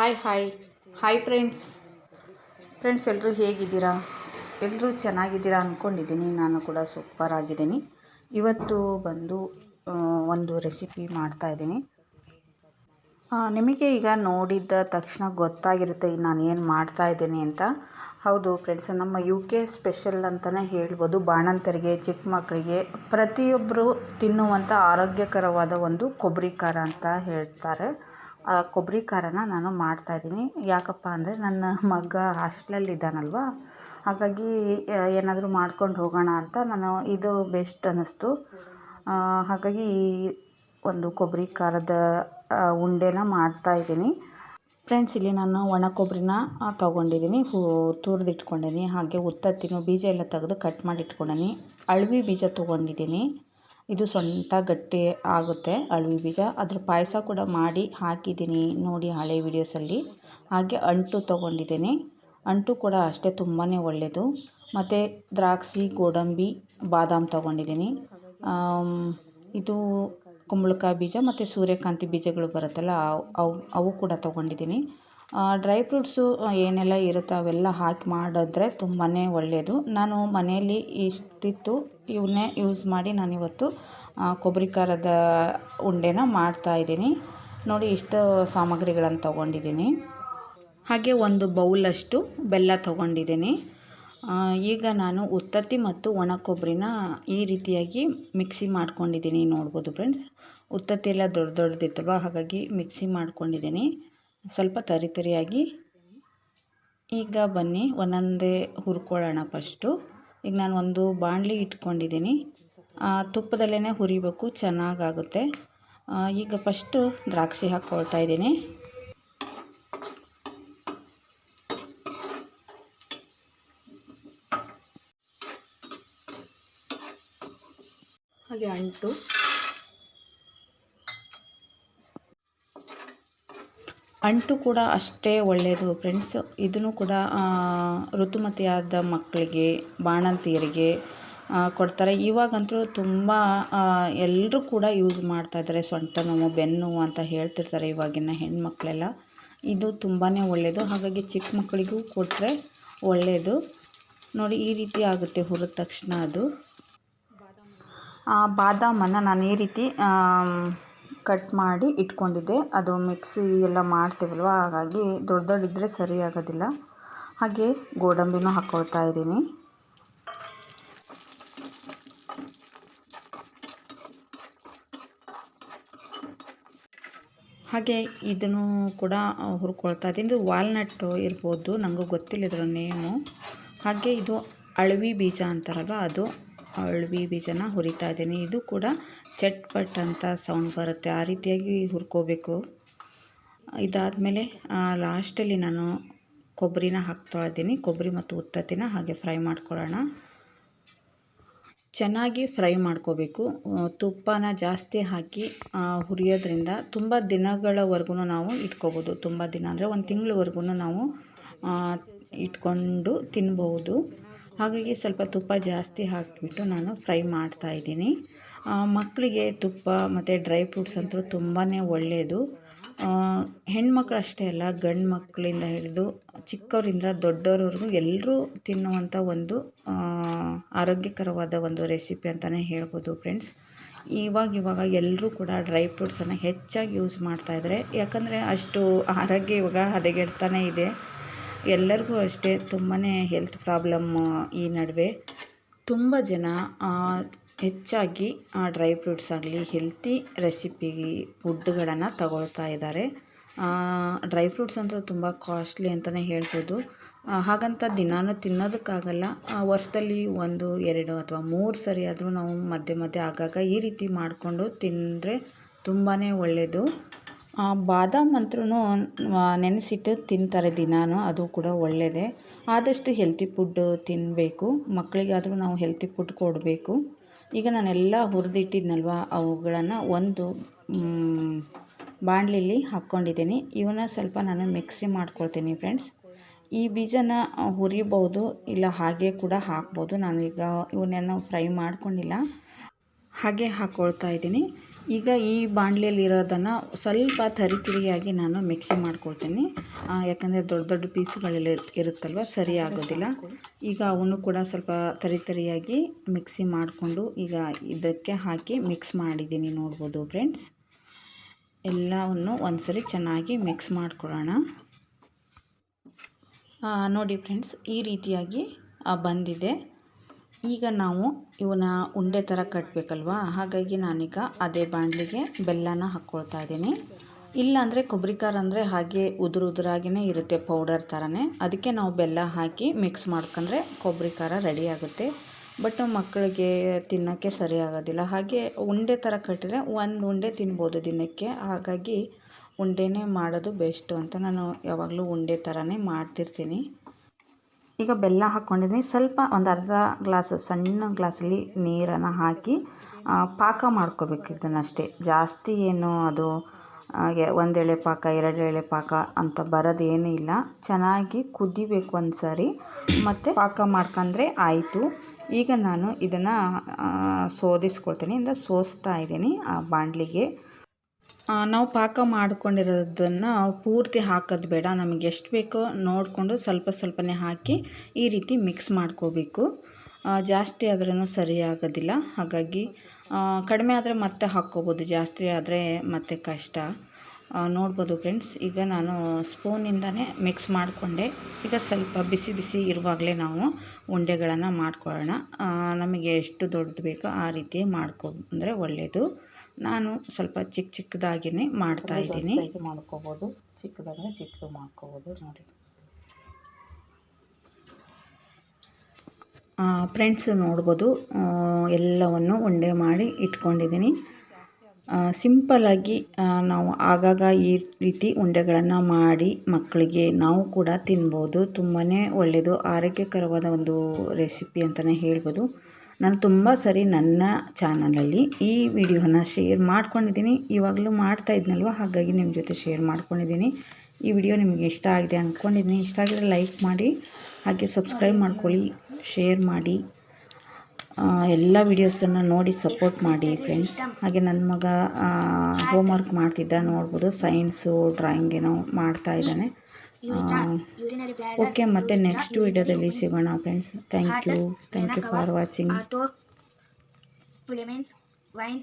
Hi hi hi friends friends ಎಲ್ಲರೂ ಹೇಗಿದ್ದೀರಾ? ಎಲ್ಲರೂ ಚೆನ್ನಾಗಿದ್ದೀರಾ ಅಂದ್ಕೊಂಡಿದ್ದೀನಿ ನಾನು ಕೂಡ ಸೂಪರ್ ಆಗಿದ್ದೀನಿ. ಇವತ್ತು ಬಂದು ಒಂದು ರೆಸಿಪಿ ಮಾಡ್ತಾಯಿದ್ದೀನಿ ನಿಮಗೆ ಈಗ ನೋಡಿದ ತಕ್ಷಣ ಗೊತ್ತಾಗಿರುತ್ತೆ ನಾನು ಏನು ಮಾಡ್ತಾ ಇದ್ದೀನಿ ಅಂತ. ಹೌದು ಫ್ರೆಂಡ್ಸ್ ನಮ್ಮ ಯು ಕೆ ಸ್ಪೆಷಲ್ ಅಂತಲೇ ಹೇಳ್ಬೋದು. ಬಾಣಂತರಿಗೆ, ಚಿಕ್ಕ ಮಕ್ಕಳಿಗೆ ಪ್ರತಿಯೊಬ್ಬರು ತಿನ್ನುವಂಥ ಆರೋಗ್ಯಕರವಾದ ಒಂದು ಕೊಬ್ಬರಿ ಖಾರ ಅಂತ ಹೇಳ್ತಾರೆ. ಕೊಬ್ಬರಿ ಖಾರನ ನಾನು ಮಾಡ್ತಾಯಿದ್ದೀನಿ ಯಾಕಪ್ಪ ಅಂದರೆ ನನ್ನ ಮಗ ಹಾಸ್ಟ್ಲಲ್ಲಿ ಇದ್ದಾನಲ್ವಾ? ಹಾಗಾಗಿ ಏನಾದರೂ ಮಾಡ್ಕೊಂಡು ಹೋಗೋಣ ಅಂತ ನಾನು ಇದು ಬೆಸ್ಟ್ ಅನ್ನಿಸ್ತು. ಹಾಗಾಗಿ ಈ ಒಂದು ಕೊಬ್ಬರಿ ಖಾರದ ಉಂಡೆನ ಮಾಡ್ತಾಯಿದ್ದೀನಿ ಫ್ರೆಂಡ್ಸ್, ಇಲ್ಲಿ ನಾನು ಒಣ ಕೊಬ್ಬರಿನ ತೊಗೊಂಡಿದ್ದೀನಿ. ಹೂ ತುರಿದಿಟ್ಕೊಂಡೀನಿ ಹಾಗೆ ಉತ್ತತ್ತಿನೂ ಬೀಜ ಎಲ್ಲ ತೆಗೆದು ಕಟ್ ಮಾಡಿ ಇಟ್ಕೊಂಡೀನಿ ಅಳವಿ ಬೀಜ ತೊಗೊಂಡಿದ್ದೀನಿ. ಇದು ಸೊಂಟ ಗಟ್ಟಿ ಆಗುತ್ತೆ ಅಳವಿ ಬೀಜ. ಅದ್ರ ಪಾಯಸ ಕೂಡ ಮಾಡಿ ಹಾಕಿದ್ದೀನಿ ನೋಡಿ ಹಳೆ ವೀಡಿಯೋಸಲ್ಲಿ. ಹಾಗೆ ಅಂಟು ತೊಗೊಂಡಿದ್ದೀನಿ. ಅಂಟು ಕೂಡ ಅಷ್ಟೇ ತುಂಬಾ ಒಳ್ಳೆಯದು ಮತ್ತು ದ್ರಾಕ್ಷಿ, ಗೋಡಂಬಿ, ಬಾದಾಮ್ ತೊಗೊಂಡಿದ್ದೀನಿ. ಇದು ಕುಂಬಳಕಾಯಿ ಬೀಜ ಮತ್ತು ಸೂರ್ಯಕಾಂತಿ ಬೀಜಗಳು ಬರುತ್ತಲ್ಲ ಅವು ಅವು ಕೂಡ ತೊಗೊಂಡಿದ್ದೀನಿ. ಡ್ರೈ ಫ್ರೂಟ್ಸು ಏನೆಲ್ಲ ಇರುತ್ತೆ ಅವೆಲ್ಲ ಹಾಕಿ ಮಾಡಿದ್ರೆ ತುಂಬಾ ಒಳ್ಳೆಯದು ನಾನು ಮನೆಯಲ್ಲಿ ಇಷ್ಟಿತ್ತು, ಇವನ್ನೇ ಯೂಸ್ ಮಾಡಿ ನಾನಿವತ್ತು ಕೊಬ್ಬರಿ ಖಾರದ ಉಂಡೆನ ಮಾಡ್ತಾಯಿದ್ದೀನಿ ನೋಡಿ, ಇಷ್ಟು ಸಾಮಗ್ರಿಗಳನ್ನು ತೊಗೊಂಡಿದ್ದೀನಿ. ಹಾಗೆ ಒಂದು ಬೌಲಷ್ಟು ಬೆಲ್ಲ ತೊಗೊಂಡಿದ್ದೀನಿ. ಈಗ ನಾನು ಉತ್ತತ್ತಿ ಮತ್ತು ಒಣ ಕೊಬ್ಬರಿನ ಈ ರೀತಿಯಾಗಿ ಮಿಕ್ಸಿ ಮಾಡ್ಕೊಂಡಿದ್ದೀನಿ. ನೋಡ್ಬೋದು ಫ್ರೆಂಡ್ಸ್ ಉತ್ತತ್ತಿ ಎಲ್ಲ ದೊಡ್ಡ ದೊಡ್ಡದಿತ್ತಲ್ವ? ಹಾಗಾಗಿ ಮಿಕ್ಸಿ ಮಾಡ್ಕೊಂಡಿದ್ದೀನಿ. ಸ್ವಲ್ಪ ತರಿ ತರಿಯಾಗಿ ಈಗ ಬನ್ನಿ, ಒಂದೊಂದೇ ಹುರ್ಕೊಳ್ಳೋಣ ಫಸ್ಟು ಈಗ ನಾನು ಒಂದು ಬಾಣಲಿ ಇಟ್ಕೊಂಡಿದ್ದೀನಿ. ತುಪ್ಪದಲ್ಲೇ ಹುರಿಬೇಕು, ಚೆನ್ನಾಗಾಗುತ್ತೆ. ಈಗ ಫಸ್ಟು ದ್ರಾಕ್ಷಿ ಹಾಕ್ಕೊಳ್ತಾ ಇದ್ದೀನಿ. ಹಾಗೆ ಅಂಟು. ಅಂಟು ಕೂಡ ಅಷ್ಟೇ ಒಳ್ಳೆಯದು ಫ್ರೆಂಡ್ಸ್ ಇದನ್ನು ಕೂಡ ಋತುಮತಿಯಾದ ಮಕ್ಕಳಿಗೆ, ಬಾಣಂತಿಯರಿಗೆ ಕೊಡ್ತಾರೆ. ಇವಾಗಂತೂ ತುಂಬ ಎಲ್ಲರೂ ಕೂಡ ಯೂಸ್ ಮಾಡ್ತಾ ಇದ್ದಾರೆ. ಸೊಂಟ ನೋವು, ಬೆನ್ನು ನೋವು ಅಂತ ಹೇಳ್ತಿರ್ತಾರೆ ಇವಾಗಿನ ಹೆಣ್ಮಕ್ಳೆಲ್ಲ. ಇದು ತುಂಬಾ ಒಳ್ಳೆಯದು ಹಾಗಾಗಿ ಚಿಕ್ಕ ಮಕ್ಕಳಿಗೂ ಕೊಟ್ಟರೆ ಒಳ್ಳೆಯದು ನೋಡಿ, ಈ ರೀತಿ ಆಗುತ್ತೆ ಹುರಿದ ತಕ್ಷಣ ಅದು. ಬಾದಾಮನ್ನು ನಾನು ಈ ರೀತಿ ಕಟ್ ಮಾಡಿ ಇಟ್ಕೊಂಡಿದ್ದೆ. ಅದು ಮಿಕ್ಸಿ ಎಲ್ಲ ಮಾಡ್ತೀವಲ್ವ, ಹಾಗಾಗಿ ದೊಡ್ಡ ದೊಡ್ಡ ಇದ್ದರೆ ಸರಿ ಆಗೋದಿಲ್ಲ. ಹಾಗೆ ಗೋಡಂಬಿನೂ ಹಾಕ್ಕೊಳ್ತಾ ಇದ್ದೀನಿ. ಹಾಗೆ ಇದನ್ನು ಕೂಡ ಹುರ್ಕೊಳ್ತಾ ಇದ್ದೀನಿ. ಇದು ವಾಲ್ನಟ್ ಇರ್ಬೋದು ನನಗೂ ಗೊತ್ತಿಲ್ಲ ಇದರ ನೇಮು. ಹಾಗೆ ಇದು ಅಳವಿ ಬೀಜ ಅಂತಾರಲ್ವ, ಅದು ಅಳವಿ ಬೀಜನ ಹುರಿತಾ ಇದ್ದೀನಿ. ಇದು ಕೂಡ ಚಟ್ಪಟ್ ಅಂತ ಸೌಂಡ್ ಬರುತ್ತೆ. ಆ ರೀತಿಯಾಗಿ ಹುರ್ಕೋಬೇಕು. ಇದಾದಮೇಲೆ ಲಾಸ್ಟಲ್ಲಿ ನಾನು ಕೊಬ್ಬರಿನ ಹಾಕ್ತಾ ಇದ್ದೀನಿ. ಕೊಬ್ಬರಿ ಮತ್ತು ಉತ್ತತ್ತಿನ ಹಾಗೆ ಫ್ರೈ ಮಾಡ್ಕೊಳ್ಳೋಣ. ಚೆನ್ನಾಗಿ ಫ್ರೈ ಮಾಡ್ಕೋಬೇಕು. ತುಪ್ಪನ ಜಾಸ್ತಿ ಹಾಕಿ ಹುರಿಯೋದ್ರಿಂದ ತುಂಬ ದಿನಗಳವರೆಗೂ ನಾವು ಇಟ್ಕೋಬೋದು. ತುಂಬ ದಿನ ಅಂದರೆ ಒಂದು ತಿಂಗಳವರೆಗೂ ನಾವು ಇಟ್ಕೊಂಡು ತಿನ್ಬೋದು. ಹಾಗಾಗಿ ಸ್ವಲ್ಪ ತುಪ್ಪ ಜಾಸ್ತಿ ಹಾಕಿಬಿಟ್ಟು ನಾನು ಫ್ರೈ ಮಾಡ್ತಾ ಇದ್ದೀನಿ. ಮಕ್ಕಳಿಗೆ ತುಪ್ಪ ಮತ್ತು ಡ್ರೈ ಫ್ರೂಟ್ಸ್ ಅಂತೂ ತುಂಬಾ ಒಳ್ಳೆಯದು ಹೆಣ್ಮಕ್ಳು ಅಷ್ಟೇ ಅಲ್ಲ, ಗಂಡು ಮಕ್ಕಳಿಂದ ಹಿಡಿದು ಚಿಕ್ಕವರಿಂದ ದೊಡ್ಡವ್ರವರೆಗೂ ಎಲ್ಲರೂ ತಿನ್ನುವಂಥ ಒಂದು ಆರೋಗ್ಯಕರವಾದ ಒಂದು ರೆಸಿಪಿ ಅಂತಲೇ ಹೇಳ್ಬೋದು ಫ್ರೆಂಡ್ಸ್. ಇವಾಗ ಇವಾಗ ಎಲ್ಲರೂ ಕೂಡ ಡ್ರೈ ಫ್ರೂಟ್ಸನ್ನು ಹೆಚ್ಚಾಗಿ ಯೂಸ್ ಮಾಡ್ತಾಯಿದ್ದಾರೆ ಯಾಕಂದರೆ ಅಷ್ಟು ಆರೋಗ್ಯ ಇವಾಗ ಹದಗೆಡ್ತಾನೇ ಇದೆ. ಎಲ್ಲರಿಗೂ ಅಷ್ಟೇ ತುಂಬಾ ಹೆಲ್ತ್ ಪ್ರಾಬ್ಲಮ್ ಈ ನಡುವೆ. ತುಂಬ ಜನ ಹೆಚ್ಚಾಗಿ ಡ್ರೈ ಫ್ರೂಟ್ಸ್ ಆಗಲಿ ಹೆಲ್ತಿ ರೆಸಿಪಿ ಫುಡ್ಗಳನ್ನು ತಗೊಳ್ತಾ ಇದ್ದಾರೆ. ಡ್ರೈ ಫ್ರೂಟ್ಸ್ ಅಂತೂ ತುಂಬ ಕಾಸ್ಟ್ಲಿ ಅಂತಲೇ ಹೇಳ್ಬೋದು. ಹಾಗಂತ ದಿನಾನು ತಿನ್ನೋದಕ್ಕಾಗಲ್ಲ. ವರ್ಷದಲ್ಲಿ ಒಂದು, ಎರಡು ಅಥವಾ ಮೂರು ಸರಿ ಆದರೂ ನಾವು ಮಧ್ಯೆ ಮಧ್ಯೆ ಆಗಾಗ ಈ ರೀತಿ ಮಾಡಿಕೊಂಡು ತಿಂದರೆ ತುಂಬಾ ಒಳ್ಳೆಯದು ಬಾದಾಮ್ ಅಂತೂ ನೆನೆಸಿಟ್ಟು ತಿಂತಾರೆ ದಿನಾನು, ಅದು ಕೂಡ ಒಳ್ಳೆಯದೇ ಆದಷ್ಟು ಹೆಲ್ತಿ ಫುಡ್ಡು ತಿನ್ನಬೇಕು ಮಕ್ಕಳಿಗಾದರೂ ನಾವು ಹೆಲ್ತಿ ಫುಡ್ ಕೊಡಬೇಕು. ಈಗ ನಾನೆಲ್ಲ ಹುರಿದಿಟ್ಟಿದ್ನಲ್ವ, ಅವುಗಳನ್ನು ಒಂದು ಬಾಣಲಿಲಿ ಹಾಕ್ಕೊಂಡಿದ್ದೀನಿ. ಇವನ್ನ ಸ್ವಲ್ಪ ನಾನು ಮಿಕ್ಸಿ ಮಾಡ್ಕೊಳ್ತೀನಿ ಫ್ರೆಂಡ್ಸ್ ಈ ಬೀಜನ ಹುರಿಬೋದು, ಇಲ್ಲ ಹಾಗೆ ಕೂಡ ಹಾಕ್ಬೋದು. ಈಗ ಇವನ್ನೆಲ್ಲ ಫ್ರೈ ಮಾಡ್ಕೊಂಡಿಲ್ಲ. ಹಾಗೆ ಹಾಕ್ಕೊಳ್ತಾ ಇದ್ದೀನಿ. ಈಗ ಈ ಬಾಣಲಿಯಲ್ಲಿರೋದನ್ನು ಸ್ವಲ್ಪ ತರಿತರಿಯಾಗಿ ನಾನು ಮಿಕ್ಸಿ ಮಾಡ್ಕೊಳ್ತೀನಿ. ಯಾಕಂದರೆ ದೊಡ್ಡ ದೊಡ್ಡ ಪೀಸ್ಗಳೆಲ್ಲ ಇರುತ್ತಲ್ವ, ಸರಿ ಆಗೋದಿಲ್ಲ. ಈಗ ಅವನ್ನು ಕೂಡ ಸ್ವಲ್ಪ ತರಿತರಿಯಾಗಿ ಮಿಕ್ಸಿ ಮಾಡಿಕೊಂಡು ಈಗ ಇದಕ್ಕೆ ಹಾಕಿ ಮಿಕ್ಸ್ ಮಾಡಿದ್ದೀನಿ ನೋಡ್ಬೋದು ಫ್ರೆಂಡ್ಸ್. ಎಲ್ಲವನ್ನು ಒಂದ್ಸರಿ ಚೆನ್ನಾಗಿ ಮಿಕ್ಸ್ ಮಾಡ್ಕೊಳ್ಳೋಣ. ನೋಡಿ ಫ್ರೆಂಡ್ಸ್, ಈ ರೀತಿಯಾಗಿ ಬಂದಿದೆ. ಈಗ ನಾವು ಇವನ್ನ ಉಂಡೆ ಥರ ಕಟ್ಟಬೇಕಲ್ವಾ ಹಾಗಾಗಿ ನಾನೀಗ ಅದೇ ಬಾಣಲಿಗೆ ಬೆಲ್ಲನ ಹಾಕ್ಕೊಳ್ತಾ ಇದ್ದೀನಿ. ಇಲ್ಲಾಂದರೆ ಕೊಬ್ಬರಿ ಖಾರ ಅಂದರೆ ಹಾಗೆ ಉದುರು ಉದುರಾಗಿಯೇ ಇರುತ್ತೆ ಪೌಡರ್ ಥರನೇ ಅದಕ್ಕೆ ನಾವು ಬೆಲ್ಲ ಹಾಕಿ ಮಿಕ್ಸ್ ಮಾಡ್ಕೊಂಡ್ರೆ ಕೊಬ್ಬರಿ ಖಾರ ರೆಡಿ ಆಗುತ್ತೆ. ಬಟ್ ಮಕ್ಕಳಿಗೆ ತಿನ್ನೋಕ್ಕೆ ಸರಿ ಆಗೋದಿಲ್ಲ. ಹಾಗೆ ಉಂಡೆ ಥರ ಕಟ್ಟಿದ್ರೆ ಒಂದು ಉಂಡೆ ತಿನ್ಬೋದು ದಿನಕ್ಕೆ. ಹಾಗಾಗಿ ಉಂಡೆನೇ ಮಾಡೋದು ಬೆಸ್ಟು ಅಂತ ನಾನು ಯಾವಾಗಲೂ ಉಂಡೆ ಥರನೇ ಮಾಡ್ತಿರ್ತೀನಿ. ಈಗ ಬೆಲ್ಲ ಹಾಕ್ಕೊಂಡಿದ್ದೀನಿ. ಸ್ವಲ್ಪ ಒಂದು ಅರ್ಧ ಗ್ಲಾಸ್ ಸಣ್ಣ ಗ್ಲಾಸಲ್ಲಿ ನೀರನ್ನು ಹಾಕಿ ಪಾಕ ಮಾಡ್ಕೋಬೇಕು ಇದನ್ನಷ್ಟೇ. ಜಾಸ್ತಿ ಏನು ಅದು ಒಂದೆಳೆ ಪಾಕ ಎರಡು ಎಳೆ ಪಾಕ ಅಂತ ಬರೋದೇನೂ ಇಲ್ಲ. ಚೆನ್ನಾಗಿ ಕುದಿಬೇಕು ಒಂದು ಸಾರಿ ಮತ್ತು ಪಾಕ ಮಾಡ್ಕೊಂಡ್ರೆ ಆಯಿತು. ಈಗ ನಾನು ಇದನ್ನು ಸೋದಿಸ್ಕೊಳ್ತೀನಿ. ಇಂದ ಸೋಸ್ತಾ ಇದ್ದೀನಿ ಆ ಬಾಣಲಿಗೆ. ಆ, ನಾವು ಪಾಕ ಮಾಡಿಕೊಂಡಿರೋದನ್ನು ಪೂರ್ತಿ ಹಾಕೋದು ಬೇಡ. ನಮಗೆ ಎಷ್ಟು ಬೇಕೋ ನೋಡಿಕೊಂಡು ಸ್ವಲ್ಪ ಸ್ವಲ್ಪನೇ ಹಾಕಿ ಈ ರೀತಿ ಮಿಕ್ಸ್ ಮಾಡ್ಕೋಬೇಕು. ಜಾಸ್ತಿ ಆದ್ರೂ ಸರಿ ಆಗೋದಿಲ್ಲ. ಹಾಗಾಗಿ ಕಡಿಮೆ ಆದರೆ ಮತ್ತೆ ಹಾಕ್ಕೋಬೋದು. ಜಾಸ್ತಿ ಆದರೆ ಮತ್ತೆ ಕಷ್ಟ. ನೋಡ್ಬೋದು ಫ್ರೆಂಡ್ಸ್. ಈಗ ನಾನು ಸ್ಪೂನಿಂದನೇ ಮಿಕ್ಸ್ ಮಾಡಿಕೊಂಡೆ. ಈಗ ಸ್ವಲ್ಪ ಬಿಸಿ ಬಿಸಿ ಇರುವಾಗಲೇ ನಾವು ಉಂಡೆಗಳನ್ನು ಮಾಡ್ಕೊಳ್ಳೋಣ. ನಮಗೆ ಎಷ್ಟು ದೊಡ್ಡದು ಬೇಕೋ ಆ ರೀತಿ ಮಾಡ್ಕೊಂಡ್ರೆ ಒಳ್ಳೆಯದು ನಾನು ಸ್ವಲ್ಪ ಚಿಕ್ಕ ಚಿಕ್ಕದಾಗಿಯೇ ಮಾಡ್ತಾ ಇದ್ದೀನಿ. ಮಾಡ್ಕೋಬೋದು. ಚಿಕ್ಕದಾದ್ರೆ ಚಿಕ್ಕದು ಮಾಡ್ಕೋಬೋದು. ನೋಡಿ. ಫ್ರೆಂಡ್ಸ್ ನೋಡ್ಬೋದು ಎಲ್ಲವನ್ನು ಉಂಡೆ ಮಾಡಿ ಇಟ್ಕೊಂಡಿದ್ದೀನಿ. ಸಿಂಪಲ್ಲಾಗಿ ನಾವು ಆಗಾಗ ಈ ರೀತಿ ಉಂಡೆಗಳನ್ನು ಮಾಡಿ ಮಕ್ಕಳಿಗೆ ನಾವು ಕೂಡ ತಿನ್ಬೋದು. ತುಂಬಾ ಒಳ್ಳೆಯದು ಆರೋಗ್ಯಕರವಾದ ಒಂದು ರೆಸಿಪಿ ಅಂತಲೇ ಹೇಳ್ಬೋದು. ನಾನು ತುಂಬ ಸರಿ ನನ್ನ ಚಾನಲಲ್ಲಿ ಈ ವಿಡಿಯೋನ ಶೇರ್ ಮಾಡ್ಕೊಂಡಿದ್ದೀನಿ. ಇವಾಗಲೂ ಮಾಡ್ತಾ ಇದ್ನಲ್ವ? ಹಾಗಾಗಿ ನಿಮ್ಮ ಜೊತೆ ಶೇರ್ ಮಾಡ್ಕೊಂಡಿದ್ದೀನಿ. ಈ ವಿಡಿಯೋ ನಿಮಗೆ ಇಷ್ಟ ಆಗಿದೆ ಅಂದ್ಕೊಂಡಿದ್ದೀನಿ ಇಷ್ಟ ಆಗಿದ್ರೆ ಲೈಕ್ ಮಾಡಿ, ಹಾಗೆ ಸಬ್ಸ್ಕ್ರೈಬ್ ಮಾಡ್ಕೊಳ್ಳಿ ಶೇರ್ ಮಾಡಿ. ಎಲ್ಲ ವೀಡಿಯೋಸನ್ನು ನೋಡಿ ಸಪೋರ್ಟ್ ಮಾಡಿ ಫ್ರೆಂಡ್ಸ್ ಹಾಗೆ ನನ್ನ ಮಗ ಹೋಮ್ ವರ್ಕ್ ಮಾಡ್ತಿದ್ದ, ನೋಡ್ಬೋದು ಸೈನ್ಸು ಡ್ರಾಯಿಂಗ್ ಏನೋ ಮಾಡ್ತಾ ಇದ್ದಾನೆ. ಓಕೆ ಮತ್ತೆ ನೆಕ್ಸ್ಟ್ ವಿಡಿಯೋದಲ್ಲಿ ಸಿಗೋಣ friends thank you thank you for watching wine.